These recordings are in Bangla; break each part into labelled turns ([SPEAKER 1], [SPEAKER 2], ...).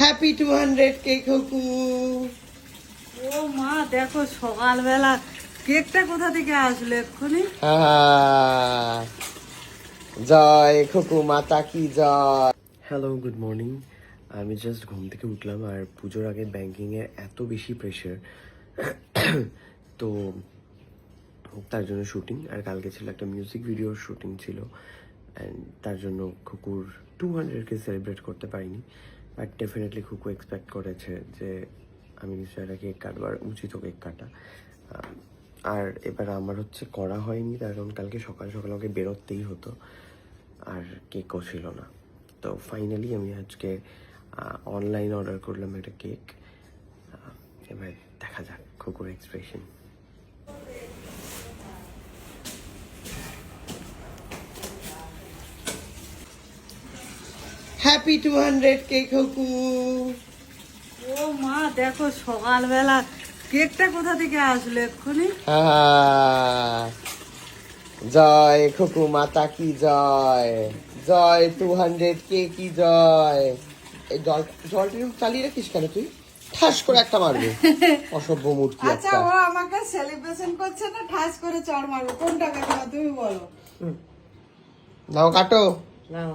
[SPEAKER 1] Happy two hundred K Khoku
[SPEAKER 2] ও মা দেখো সকালবেলা কেকটা কোথা থেকে আসলো এক্ষুনি?
[SPEAKER 1] জয় খোকু মাতা কি জয়।
[SPEAKER 3] হ্যালো গুড মর্নিং আমি জাস্ট ঘুম থেকে উঠলাম আর পুজোর আগে ব্যাংকিংয়ে এত বেশি প্রেশার তো তার জন্য শুটিং আর কালকে ছিল একটা মিউজিক ভিডিওর শুটিং ছিল। অ্যান্ড তার জন্য খুকুর টু হান্ড্রেডকে সেলিব্রেট করতে পারিনি। বাট ডেফিনেটলি খুকু এক্সপেক্ট করেছে যে আমি নিশ্চয়ই একটা কেক কাটবার উচিত কেক কাটা। আর এবার আমার হচ্ছে করা হয়নি, তার কারণ কালকে সকাল সকাল আমাকে বেরোতেই হতো, আর কেকও ছিল না। তো ফাইনালি আমি আজকে অনলাইন অর্ডার করলাম একটা কেক। এবার দেখা যাক খুকুর expression
[SPEAKER 1] happy two hundred K Khoku
[SPEAKER 2] ও মা দেখো সকালবেলা কেকটা কোথা থেকে আসলো এক্ষুনি?
[SPEAKER 1] জয় খোকু মাতা কি জয়? জয় টু হান্ড্রেড কে কি জয়? এই জল জলটা চালিয়ে রাখিস কেন তুই? ঠাস করে একটা মারবে। অসভ্য মূর্তি
[SPEAKER 2] আচ্ছা ও আমাকে সেলিব্রেশন করছে না ঠাস করে চড় মারবো। কোনটা কাকিমা তুমি বলো।
[SPEAKER 1] নাও কাটো।
[SPEAKER 2] নাও।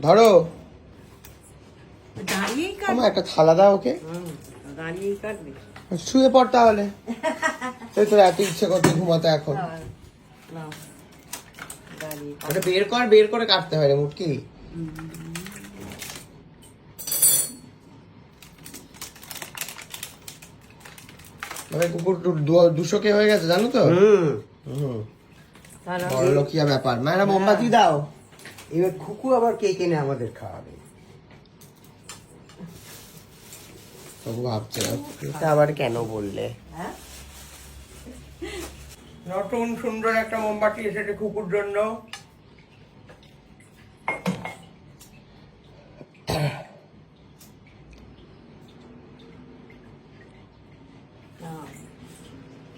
[SPEAKER 1] ধরো।
[SPEAKER 2] দাঁড়িয়েই কাট
[SPEAKER 1] আমার একটা থালা দাও ওকে।
[SPEAKER 2] দাঁড়িয়েই কাটবি।
[SPEAKER 1] শুয়ে পড় তাহলে। এই তোর এত ইচ্ছে করতে ঘুমাতে এখন। ওটা বের কর বের করে কাটতে হয় রে মুটকি। মানে কুকুর দুশো কে হয়ে গেছে জানো তো?
[SPEAKER 3] হুম।
[SPEAKER 1] হুম। বড় লোকিয়া ব্যাপার। মায়েরা মোমবাতি দাও।
[SPEAKER 4] এবার খুকু আবার কে কেনে আমাদের খাওয়াবে?
[SPEAKER 1] ভাবছে আবার কেন বললে?
[SPEAKER 2] হ্যাঁ?
[SPEAKER 1] নতুন সুন্দর একটা মোমবাতি এসেছে কুকুর জন্য।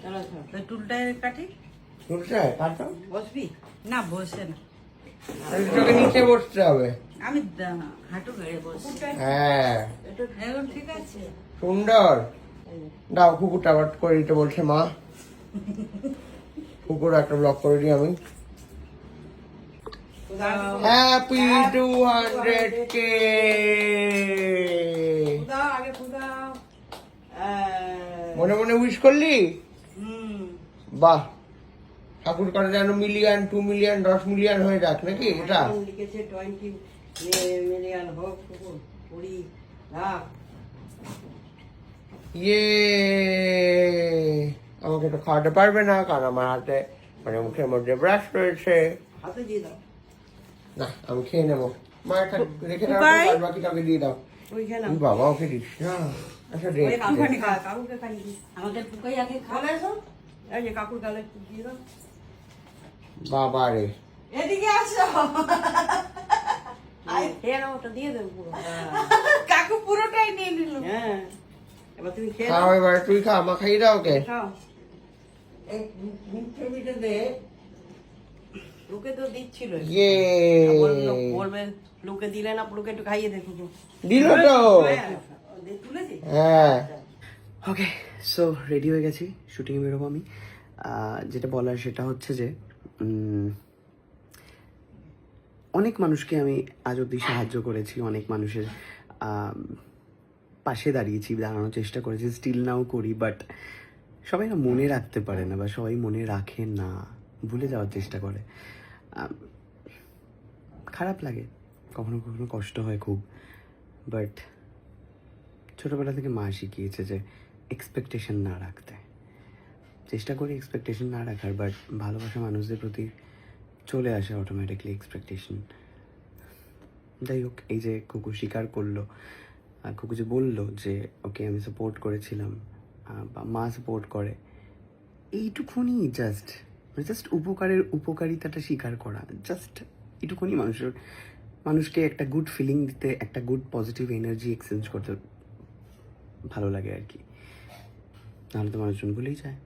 [SPEAKER 2] চলো চলো। তো টুলটা কাটি
[SPEAKER 1] শুনছে কাটো
[SPEAKER 2] বসবি? না বসে না।
[SPEAKER 1] তোকে নিচে বসতে হবে।
[SPEAKER 2] আমি হাঁটু গেড়ে বসি
[SPEAKER 1] হ্যাঁ।
[SPEAKER 2] এখন ঠিক আছে?
[SPEAKER 1] সুন্দর। দাও কুকুরটা আবার করে দিতে বলছে মা। কুকুর একটা ব্লক করে দিই আমি। হ্যাপি টু হান্ড্রেড কে মনে মনে উইশ করলি? বাহ। ঠাকুর করে যেন মিলিয়ন টু মিলিয়ন দশ মিলিয়ন হয়ে যাক নাকি? এটা?
[SPEAKER 2] লিখেছে টোয়েন্টি মিলিয়ন হোক কুড়ি লাখ।
[SPEAKER 1] ইয়ে! আমাকে তো খাওয়াতে পারবে না কারণ আমার হাতে মানে মুখের মধ্যে ব্রাশ রয়েছে।
[SPEAKER 2] হাতে দিয়ে দাও।
[SPEAKER 1] না আমি খেয়ে নেব। মা একটা রেখে দাও আর বাকি কাউকে দিয়ে দাও। বাবা ওকে দিস। না আচ্ছা
[SPEAKER 2] আমাদের আগে কাকুর গালে দিয়ে দাও।
[SPEAKER 1] বাবা রে
[SPEAKER 2] এদিকে আসো। খেয়ে নাও ওটা দিয়ে দেবো। কাকু পুরোটাই নিয়ে নিল। হ্যাঁ এবার তুমি খেয়ে
[SPEAKER 1] খাও এবার তুই খা মা খাইয়ে দাও
[SPEAKER 2] দে। লোকে তো দিচ্ছিল।
[SPEAKER 1] ইয়ে।
[SPEAKER 2] বলবে লোকে দিলে না লোকে একটু খাইয়ে দেখো তো।
[SPEAKER 1] দিল তো।
[SPEAKER 2] হ্যাঁ,
[SPEAKER 1] হ্যাঁ
[SPEAKER 3] ওকে সো রেডি হয়ে গেছি শুটিংয়ে বেরোবো আমি। যেটা বলার সেটা হচ্ছে যে অনেক মানুষকে আমি আজ অব্দি সাহায্য করেছি, অনেক মানুষের পাশে দাঁড়িয়েছি, দাঁড়ানোর চেষ্টা করেছি স্টিল নাও করি বাট সবাই না মনে রাখতে পারে না বা সবাই মনে রাখে না, ভুলে যাওয়ার চেষ্টা করে। খারাপ লাগে, কখনো কখনো কষ্ট হয় খুব বাট ছোটবেলা থেকে মা শিখিয়েছে যে এক্সপেকটেশন না রাখতে। চেষ্টা করি এক্সপেকটেশন না রাখার বাট ভালোবাসা মানুষদের প্রতি চলে আসে অটোমেটিকলি এক্সপেকটেশন যাই হোক, এই যে কুকু স্বীকার করল কুকু যে বলল যে ওকে আমি সাপোর্ট করেছিলাম বা মা সাপোর্ট করে, এইটুকুনি জাস্ট জাস্ট উপকারের উপকারিতাটা স্বীকার করা জাস্ট এইটুকুনি মানুষের, মানুষকে একটা গুড ফিলিং দিতে, একটা গুড পজিটিভ এনার্জি এক্সচেঞ্জ করতে ভালো লাগে আর কি। নাহলে তো মানুষজন ভুলেই যায়।